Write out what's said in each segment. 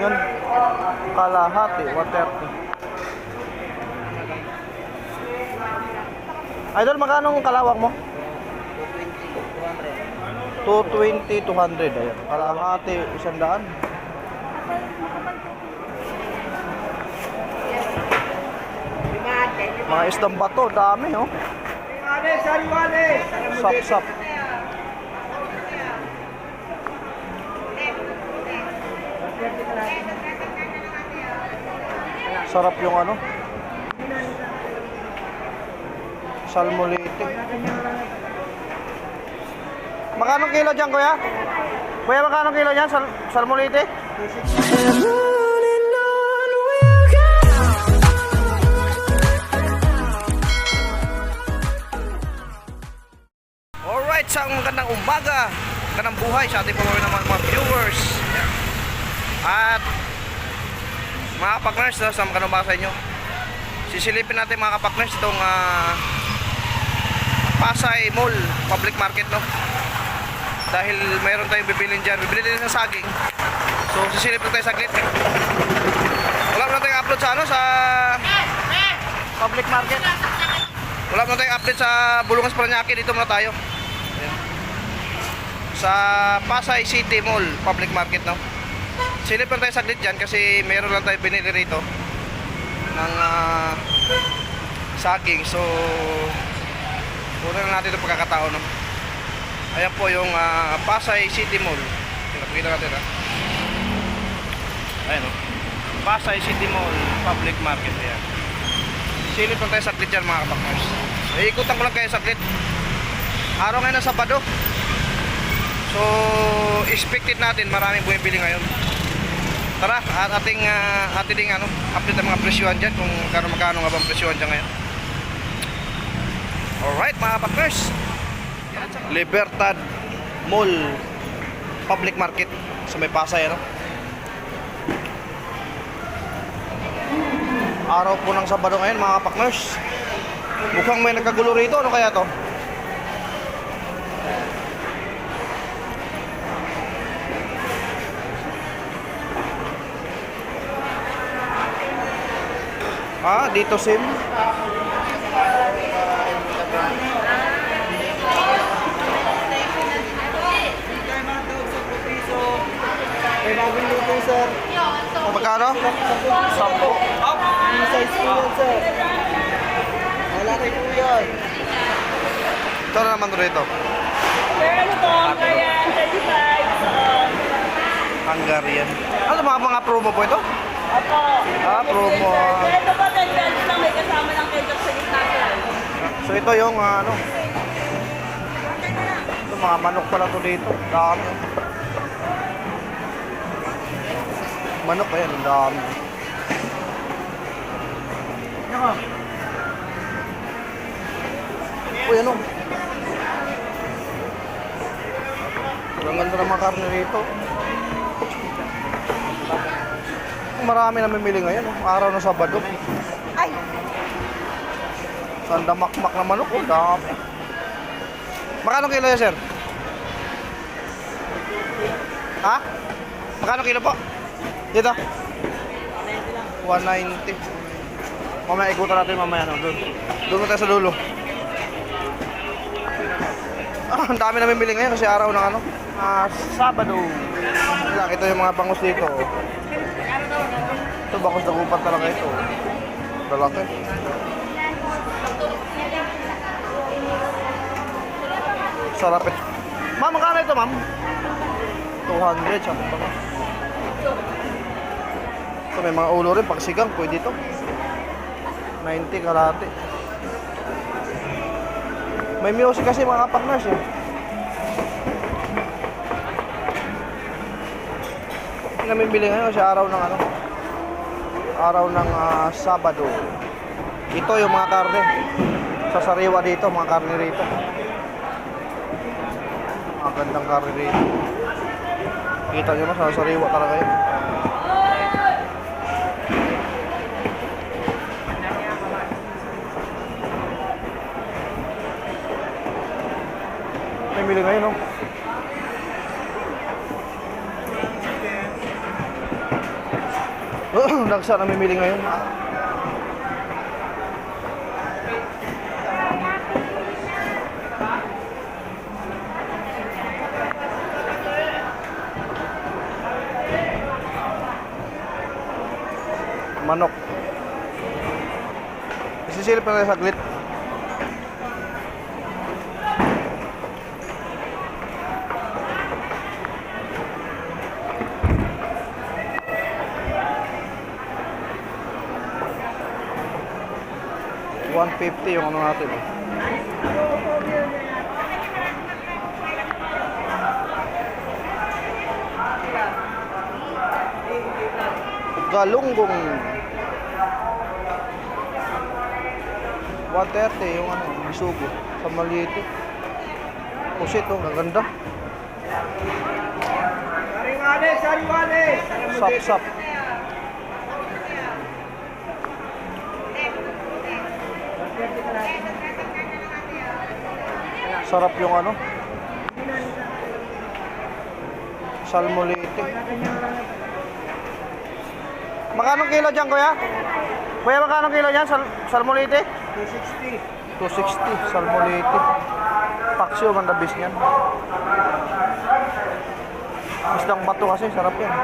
yun. Kalahati, 130. Idol, magkano ang kalawang mo? 220, 200. Ayan. Kalahati, isang daan. Mga isdang bato, dami oh. Sap, Sarap yung ano. Salmolete. Magkano kilo dyan, kuya? Kuya, magkano kilo dyan? Sal salmolete? Alright, sa magandang umaga, magandang buhay sa ating pamilya mga viewers. At mga kapakners, no, sa magandang umaga sa inyo. Sisilipin natin mga kapakners itong ah, Pasay Mall Public Market no. Dahil mayroon tayong bibilin dyan, bibili din ng saging. So sisilip na tayo saglit. Wala na tayong upload sa ano sa public market. Wala na tayong update sa Bulungas Paranaque dito muna tayo. Sa Pasay City Mall Public Market no. Silip lang tayo saglit dyan kasi mayroon lang tayo binili rito ng ah, saging. So Una na natin itong pagkakataon. No? Ayan po yung ah, Pasay City Mall. Pinapakita natin ha. Ayan o. Pasay City Mall Public Market. Ayan. Silip lang tayo saglit dyan mga kapakners. Iikutan ko lang kayo saglit. Araw ngayon ng Sabado. So, expected natin maraming bumibili ngayon. Tara, at ating uh, ating ano, update ang mga presyohan dyan kung kano magkano nga bang presyohan dyan ngayon. Alright mga partners. Libertad Mall Public Market sa may Pasay ano. Araw po ng Sabado ngayon mga partners. Mukhang may nagkagulo rito. Ano kaya to? Ah, dito sim. May bagong luto, sir. Magkano? Sampo. Yung size po yan, sir. Malaki po yan. Ito na naman rito. Meron po, kaya 35. So, Hungarian. Ano mga mga promo po ito? Opo. Ah, promo. Kaya ito po, 10 pesos lang may kasama ng ketchup sa gitna, sir. So ito yung ah, ano. Ito mga manok pala to dito. Dami. Manok ayan, dami. Uy, ano? Ang ganda ng mga karne rito. Marami na mamili ngayon, oh. araw ng Sabado. Ay! Sanda makmak na manok, oh, dami. Magkano kilo yan, sir? Ha? Magkano kilo po? Dito? 190. Mamaya ikutan natin mamaya, no? Doon. Doon tayo sa dulo. Ah, ang dami namin bili ngayon kasi araw ng ano? Ah, Sabado. Lang, ito yung mga bangus dito. Ito, bangus na gupat talaga ito. Lalaki. Sarap ito. Ma'am, magkano ito, ma'am? 200, sabi pa. Ito, may mga ulo rin, pagsigang, pwede ito. 90 kalate. May music kasi mga partners eh. Namin bili ngayon kasi araw ng ano. Araw ng ah, Sabado. Ito yung mga karne. Sa sariwa dito, mga karne rito. Mga gandang karne rito. Kita nyo na, sa sariwa talaga yun. May mili ngayon, no? Nagsa namimili ngayon. Manok. Isisilip na tayo saglit. One fifty yung ano natin. eh. Galunggong. 130 yung ano, bisugo. Sa maliit. eh. Pusit oh, gaganda. Sariwales! Sap sap. Sarap yung ano. Salmolete. Magkano kilo dyan, kuya? Kuya, magkano kilo dyan? Sal salmolete? 260. 260, salmolete. Paksyo, mandabis niyan. Isdang bato kasi, sarap yan.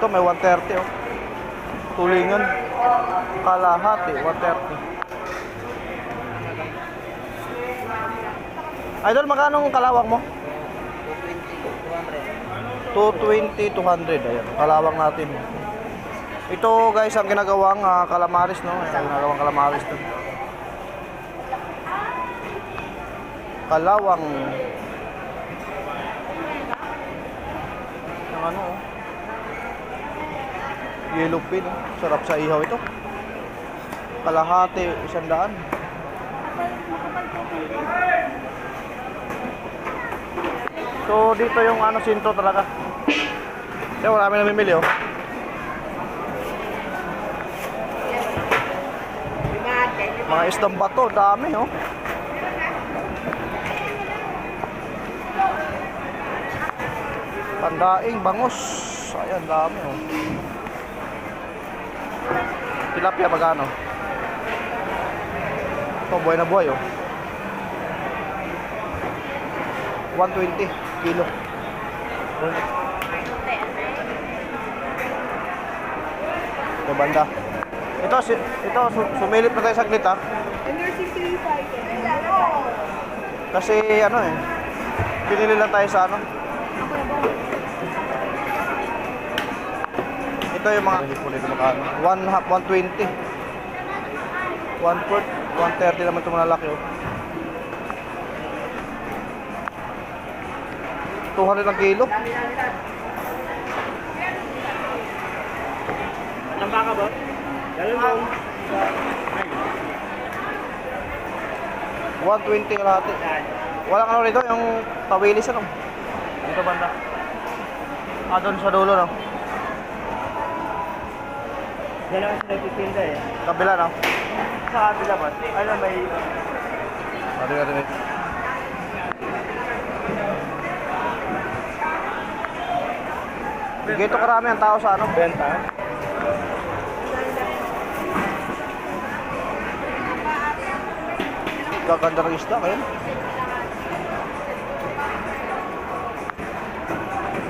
Ito may 130 oh. Tulingan. Kalahati, 130. Idol, magkano ang kalawang mo? 220, 200. Ayan, kalawang natin. Ito guys, ang ginagawang ah, calamaris, no? Ayan, ginagawang calamaris to. Kalawang. Ang ano, oh. Yellow pin, oh. Sarap sa ihaw ito. Kalahati, isang daan. So, dito yung ano, sinto talaga. Kaya marami namimili, oh. Mga isdang bato, dami, oh. Pandaing, bangus. Ayan, dami, oh. Tilapia, magkano? Ito, buhay na buhay, oh. 120 kilo. Ito banda. Ito, si, ito su- sumilip na tayo saglit ha. Kasi ano eh, pinili lang tayo sa ano. Ito yung mga. One half, 120. One fourth, 130 naman ito malalaki oh. 200 ang kilo. Anong baka ba? Galunggong. 120 ang lahat. Walang ano rito, yung tawilis ano. Dito banda. Ah, doon sa dulo no. Yan ang nagtitinda eh. Kabila no. Sa kabila ba? Ano may... Ari, ari, ari. Gito karami ang tao sa ano. Benta? Gaganda ng isda kayo.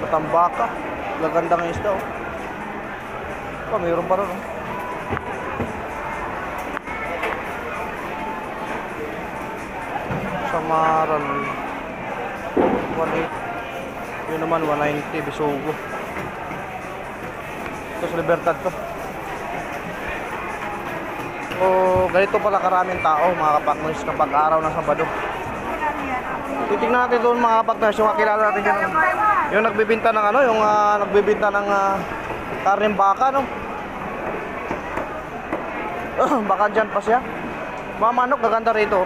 Matambaka. Gaganda ng isda oh. Oh, mayroon pa rin oh. Samaral. 180. Yun naman 190 bisugo. Ito sa Libertad to. O ganito pala karaming tao mga kapaknoys kapag araw ng Sabado. Titingnan natin doon mga kapaknoys yung kakilala natin dyan. Yung nagbibinta ng ano, yung ah, nagbibinta ng uh, karneng baka no. baka dyan pa siya. Mga manok gaganda rito.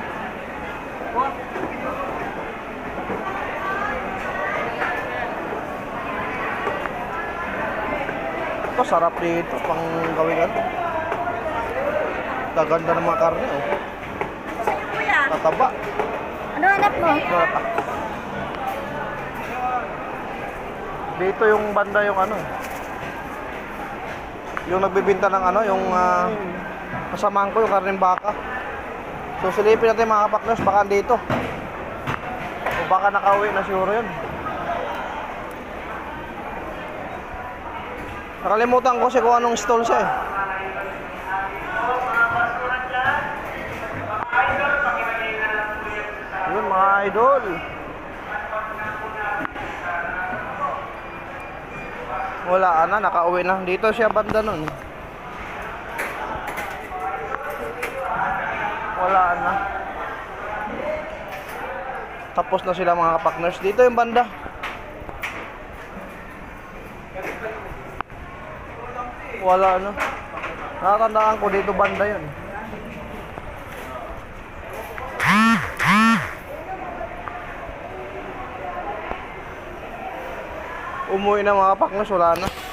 Ito sarap dito pang gawin ano. Gaganda ng mga karne oh. Tataba. ano hanap mo? Ah. Dito yung banda yung ano. Yung nagbibinta ng ano, yung kasamahan ko, yung karning baka. So silipin natin mga kapakners, baka dito. O baka nakauwi na siguro yun. Nakalimutan ko kasi kung anong stall siya eh. Idol. Wala na, nakauwi na. Dito siya banda nun. Wala na. Tapos na sila mga kapakners. Dito yung banda. Wala na. Nakatandaan ko dito banda yun. Umuwi na mga kapakners, wala na.